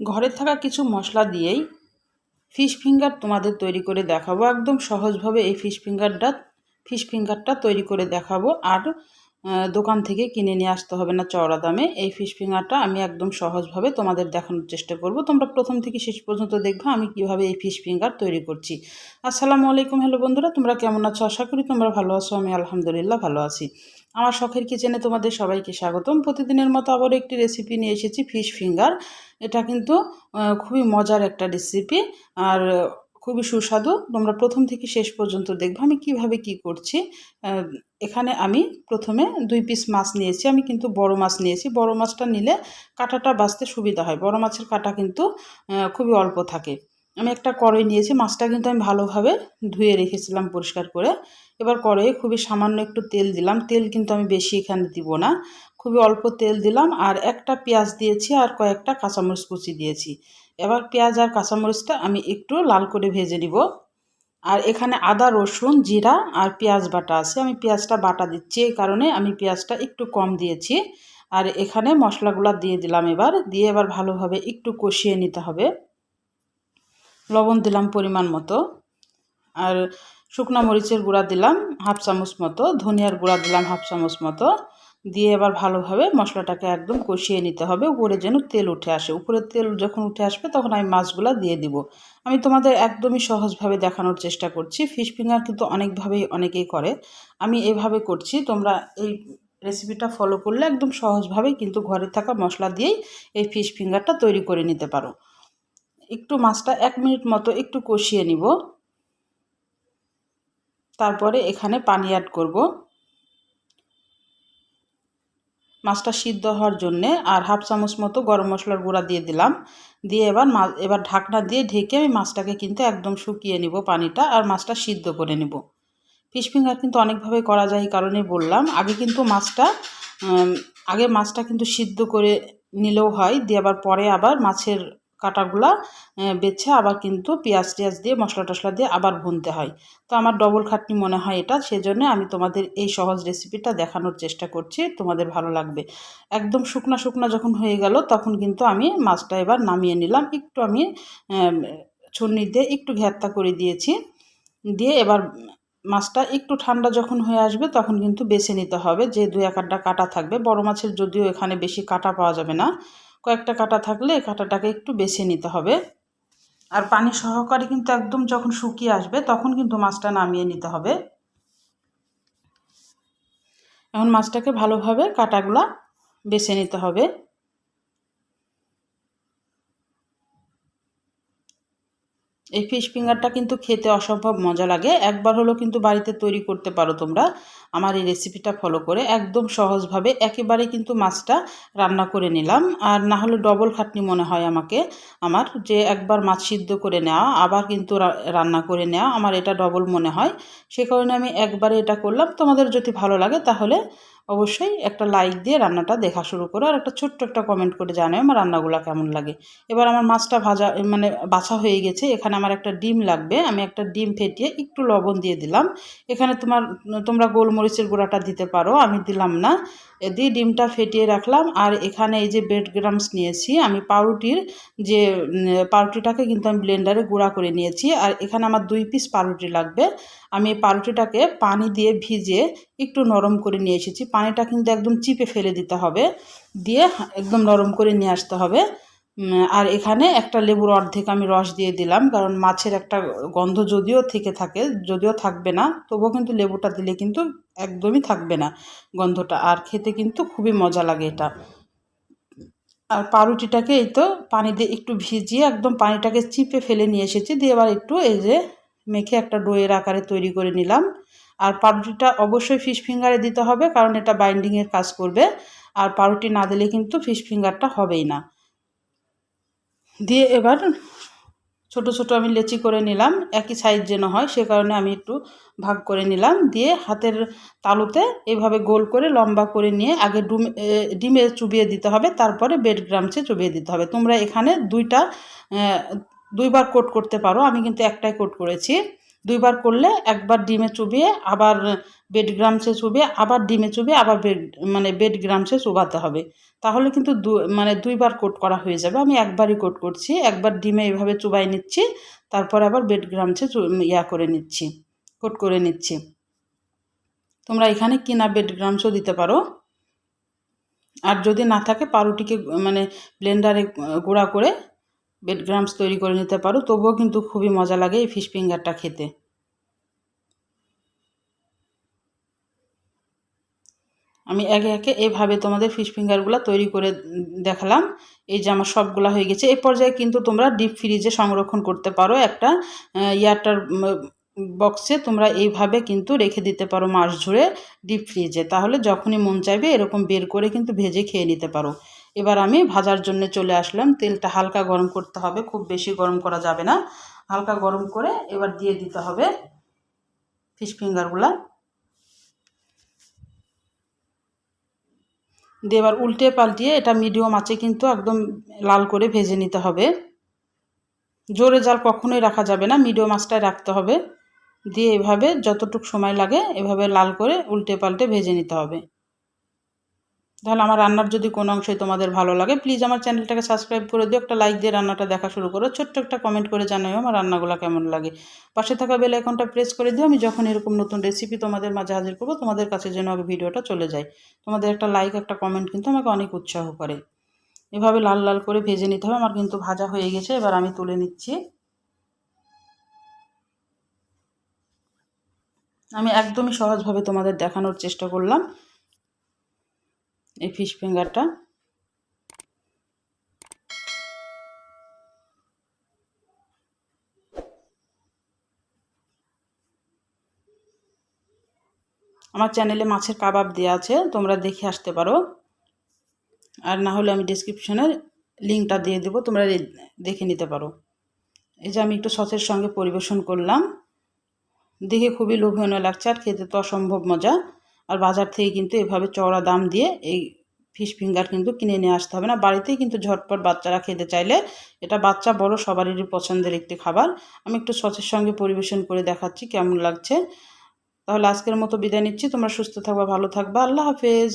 ঘরে থাকা কিছু মশলা দিয়েই ফিশ ফিঙ্গার তোমাদের তৈরি করে দেখাবো। একদম সহজভাবে এই ফিশ ফিঙ্গারটা ফিশ ফিঙ্গারটা তৈরি করে দেখাবো। আর দোকান থেকে কিনে নিয়ে আসতে হবে না চওড়া দামে। এই ফিশ ফিঙ্গারটা আমি একদম সহজভাবে তোমাদের দেখানোর চেষ্টা করব। তোমরা প্রথম থেকে শেষ পর্যন্ত দেখবে আমি কীভাবে এই ফিশ ফিঙ্গার তৈরি করছি। আসসালামু আলাইকুম, হ্যালো বন্ধুরা, তোমরা কেমন আছো? আশা করি তোমরা ভালো আছো। আমি আলহামদুলিল্লাহ ভালো আছি। আমার শখের কিচেনে তোমাদের সবাইকে স্বাগতম। প্রতিদিনের মতো আবারও একটি রেসিপি নিয়ে এসেছি ফিশ ফিঙ্গার এটা কিন্তু খুবই মজার একটা রেসিপি আর খুবই সুস্বাদু। তোমরা প্রথম থেকে শেষ পর্যন্ত দেখবে আমি কীভাবে কি করছি। এখানে আমি প্রথমে দুই পিস মাছ নিয়েছি। আমি কিন্তু বড় মাছ নিয়েছি। বড় মাছটা নিলে কাঁটাটা বাঁচতে সুবিধা হয়। বড় মাছের কাঁটা কিন্তু খুবই অল্প থাকে। আমি একটা কড়াই নিয়েছি, মাছটা কিন্তু আমি ভালোভাবে ধুয়ে রেখেছিলাম পরিষ্কার করে। এবার কড়াইয়ে খুবই সামান্য একটু তেল দিলাম। তেল কিন্তু আমি বেশি এখানে দিব না। খুবই অল্প তেল দিলাম আর একটা পেঁয়াজ দিয়েছি আর কয়েকটা কাঁচামরিচ কুচি দিয়েছি। এবার পেঁয়াজ আর কাঁচামরিচটা আমি একটু লাল করে ভেজে নিব। আর এখানে আদা, রসুন, জিরা আর পেঁয়াজ বাটা আছে। আমি পেঁয়াজটা বাটা দিচ্ছি এই কারণে আমি পেঁয়াজটা একটু কম দিয়েছি। আর এখানে মশলাগুলো দিয়ে দিলাম এবার। দিয়ে এবার ভালোভাবে একটু কষিয়ে নিতে হবে। লবণ দিলাম পরিমাণ মতো। আর শুকনো মরিচের গুঁড়া দিলাম হাফ চামচ মতো, ধনিয়ার গুঁড়া দিলাম হাফ চামচ মতো। দিয়ে এবার ভালোভাবে মশলাটাকে একদম কষিয়ে নিতে হবে, উপরে যেন তেল উঠে আসে। উপরে তেল যখন উঠে আসবে তখন আমি মাছগুলো দিয়ে দিব। আমি তোমাদের একদমই সহজভাবে দেখানোর চেষ্টা করছি, ফিশ ফিঙ্গার কিন্তু অনেকভাবেই অনেকেই করে। আমি এভাবে করছি, তোমরা এই রেসিপিটা ফলো করলে একদম সহজভাবেই কিন্তু ঘরে থাকা মশলা দিয়েই এই ফিশ ফিঙ্গারটা তৈরি করে নিতে পারো। একটু মাছটা এক মিনিট মতো একটু কষিয়ে নিব। তারপরে এখানে পানি অ্যাড করব। মাছটা সিদ্ধ হওয়ার জন্যে আর হাফ চামচ মতো গরম মশলার গুঁড়া দিয়ে দিলাম। দিয়ে এবার এবার ঢাকনা দিয়ে ঢেকে আমি মাছটাকে কিন্তু একদম শুকিয়ে নিব পানিটা আর মাছটা সিদ্ধ করে নেব। ফিশ ফিঙ্গার কিন্তু অনেকভাবে করা যায় এই কারণেই বললাম। আগে কিন্তু মাছটা আগে মাছটা কিন্তু সিদ্ধ করে নিলেও হয়। দিয়ে আবার পরে আবার মাছের কাটাগুলা বেছে আবার কিন্তু পেঁয়াজ টিয়াজ দিয়ে, মশলা টশলা দিয়ে আবার ভুনতে হয়। তো আমার ডবল খাটনি মনে হয় এটা, সেজন্য আমি তোমাদের এই সহজ রেসিপিটা দেখানোর চেষ্টা করছি, তোমাদের ভালো লাগবে। একদম শুকনা শুকনা যখন হয়ে গেল, তখন কিন্তু আমি মাছটা এবার নামিয়ে নিলাম। একটু আমি ছন্নি দিয়ে একটু ঘ্যাত্তা করে দিয়েছি। দিয়ে এবার মাছটা একটু ঠান্ডা যখন হয়ে আসবে, তখন কিন্তু বেছে নিতে হবে। যে দুই এক আধটা কাটা থাকবে, বড় মাছের যদিও এখানে বেশি কাটা পাওয়া যাবে না। কয়েকটা কাটা থাকলে কাটাটাকে একটু বেছে নিতে হবে। আর পানি সহকারে কিন্তু একদম যখন শুকিয়ে আসবে তখন কিন্তু মাছটা নামিয়ে নিতে হবে। এখন মাছটাকে ভালোভাবে কাটাগুলা বেছে নিতে হবে। এই ফিশ ফিঙ্গারটা কিন্তু খেতে অসম্ভব মজা লাগে। একবার হলো কিন্তু বাড়িতে তৈরি করতে পারো তোমরা। আমার এই রেসিপিটা ফলো করে একদম সহজভাবে একেবারে কিন্তু মাছটা রান্না করে নিলাম। আর না হলে ডবল খাটনি মনে হয় আমাকে, আমার, যে একবার মাছ সিদ্ধ করে নেওয়া, আবার কিন্তু রান্না করে নেওয়া, আমার এটা ডবল মনে হয়। সে কারণে আমি একবারে এটা করলাম। তোমাদের যদি ভালো লাগে তাহলে অবশ্যই একটা লাইক দিয়ে রান্নাটা দেখা শুরু করো আর একটা ছোট্ট একটা কমেন্ট করে জানাও আমার রান্নাগুলো কেমন লাগে। এবার আমার মাছটা ভাজা মানে বাছা হয়ে গেছে। এখানে আমার একটা ডিম লাগবে। আমি একটা ডিম ফেটিয়ে একটু লবণ দিয়ে দিলাম। এখানে তোমার, তোমরা গোলমরিচের গুঁড়াটা দিতে পারো। আমি দিলাম না। দিয়ে ডিমটা ফেটিয়ে রাখলাম। আর এখানে এই যে ব্রেড গ্রামস নিয়েছি, আমি পাউরুটির যে পাউরুটিটাকে কিন্তু আমি ব্লেন্ডারে গুঁড়া করে নিয়েছি। আর এখানে আমার দুই পিস পাউরুটি লাগবে। আমি পাউরুটিটাকে পানি দিয়ে ভিজে একটু নরম করে নিয়ে এসেছি। পানিটা কিন্তু একদম চিপে ফেলে দিতে হবে। দিয়ে একদম নরম করে নিয়ে আসতে হবে। আর এখানে একটা লেবুর অর্ধেক আমি রস দিয়ে দিলাম, কারণ মাছের একটা গন্ধ যদিও থেকে থাকে, যদিও থাকবে না, তবুও কিন্তু লেবুটা দিলে কিন্তু একদমই থাকবে না গন্ধটা, আর খেতে কিন্তু খুবই মজা লাগে এটা। আর পাউরুটিটাকে এই তো পানি দিয়ে একটু ভিজিয়ে একদম পানিটাকে চিপে ফেলে নিয়ে এসেছি, দিয়ে এবার একটু এই যে মেখে একটা ডোয়ের আকারে তৈরি করে নিলাম। আর পাউরুটিটা অবশ্যই ফিশ ফিঙ্গারে দিতে হবে, কারণ এটা বাইন্ডিংয়ের কাজ করবে, আর পাউরুটি না দিলে কিন্তু ফিশ ফিঙ্গারটা হবেই না। দিয়ে এবার ছোট ছোট আমি লেচি করে নিলাম, একই সাইজ যেন হয় সে কারণে আমি একটু ভাগ করে নিলাম, দিয়ে হাতের তালুতে এভাবে গোল করে লম্বা করে নিয়ে আগে ডুম ডিমে চুবিয়ে দিতে হবে, তারপরে বেড গ্রামসে চুবিয়ে দিতে হবে। তোমরা এখানে দুইটা দুইবার কোট করতে পারো, আমি কিন্তু একটাই কোট করেছি। দুইবার করলে একবার ডিমে চুবিয়ে আবার বেড গ্রামসে চুবিয়ে আবার ডিমে চুবিয়ে আবার বেড মানে বেড গ্রামসে চুবাতে হবে। তাহলে কিন্তু দু মানে দুইবার কোট করা হয়ে যাবে। আমি একবারই কোট করছি, একবার ডিমে এভাবে চুবাই নিচ্ছি, তারপরে আবার বেড গ্রামসে ইয়া করে নিচ্ছি, কোট করে নিচ্ছি। তোমরা এখানে কিনা বেড গ্রামসও দিতে পারো। আর যদি না থাকে পাউরুটিকে মানে ব্লেন্ডারে গুঁড়া করে বেড গ্রামস তৈরি করে নিতে পারো, তবুও কিন্তু খুবই মজা লাগে এই ফিশ ফিঙ্গারটা খেতে। আমি একে একে এভাবে তোমাদের ফিশ ফিঙ্গারগুলো তৈরি করে দেখালাম। এই যে আমার সবগুলা হয়ে গেছে। এই পর্যায়ে কিন্তু তোমরা ডিপ ফ্রিজে সংরক্ষণ করতে পারো একটা ইয়ারটার বক্সে তোমরা এইভাবে কিন্তু রেখে দিতে পারো মাস ঝুড়ে ডিপ ফ্রিজে। তাহলে যখনই মন চাইবে এরকম বের করে কিন্তু ভেজে খেয়ে নিতে পারো। এবার আমি ভাজার জন্য চলে আসলাম। তেলটা হালকা গরম করতে হবে, খুব বেশি গরম করা যাবে না। হালকা গরম করে এবার দিয়ে দিতে হবে ফিশ ফিঙ্গারগুলা। দিয়ে এবার উল্টে পাল্টিয়ে, এটা মিডিয়াম আছে কিন্তু একদম লাল করে ভেজে নিতে হবে। জোরে জাল কখনোই রাখা যাবে না, মিডিয়াম আঁচটায় রাখতে হবে। দিয়ে এভাবে যতটুক সময় লাগে, এভাবে লাল করে উল্টে পাল্টে ভেজে নিতে হবে। তাহলে আমার রান্নার যদি কোনো অংশই তোমাদের ভালো লাগে প্লিজ আমার চ্যানেলটাকে সাবস্ক্রাইব করে দিও, একটা লাইক দিয়ে রান্নাটা দেখা শুরু করো, ছোট্ট একটা কমেন্ট করে জানাও আমার রান্নাগুলো কেমন লাগে। পাশে থাকা বেল আইকনটা প্রেস করে দিও, আমি যখন এরকম নতুন রেসিপি তোমাদের মাঝে হাজির করব, তোমাদের কাছে যেন আগে ভিডিওটা চলে যায়। তোমাদের একটা লাইক একটা কমেন্ট কিন্তু আমাকে অনেক উৎসাহ করে। এভাবে লাল লাল করে ভেজে নিতে হবে, আমার কিন্তু ভাজা হয়ে গেছে, এবার আমি তুলে নিচ্ছি। আমি একদমই সহজভাবে তোমাদের দেখানোর চেষ্টা করলাম। এই ফিশ ফিঙ্গারটা আমার চ্যানেলে মাছের কাবাব দেওয়া আছে, তোমরা দেখে আসতে পারো। আর না হলে আমি ডিসক্রিপশনে লিঙ্কটা দিয়ে দেবো, তোমরা দেখে নিতে পারো। এই যে আমি একটু সসের সঙ্গে পরিবেশন করলাম। দেখে খুবই লোভনীয় লাগছে, আর খেতে তো অসম্ভব মজা। আর বাজার থেকে কিন্তু এভাবে চওড়া দাম দিয়ে এই ফিশ ফিঙ্গার কিন্তু কিনে নিয়ে আসতে হবে না। বাড়িতেই কিন্তু ঝটপট বাচ্চারা খেতে চাইলে এটা বাচ্চা বড় সবারই পছন্দের একটি খাবার। আমি একটু সচের সঙ্গে পরিবেশন করে দেখাচ্ছি কেমন লাগছে। তাহলে আজকের মতো বিদায় নিচ্ছি। তোমরা সুস্থ থাকবা, ভালো থাকবা। আল্লাহ হাফেজ।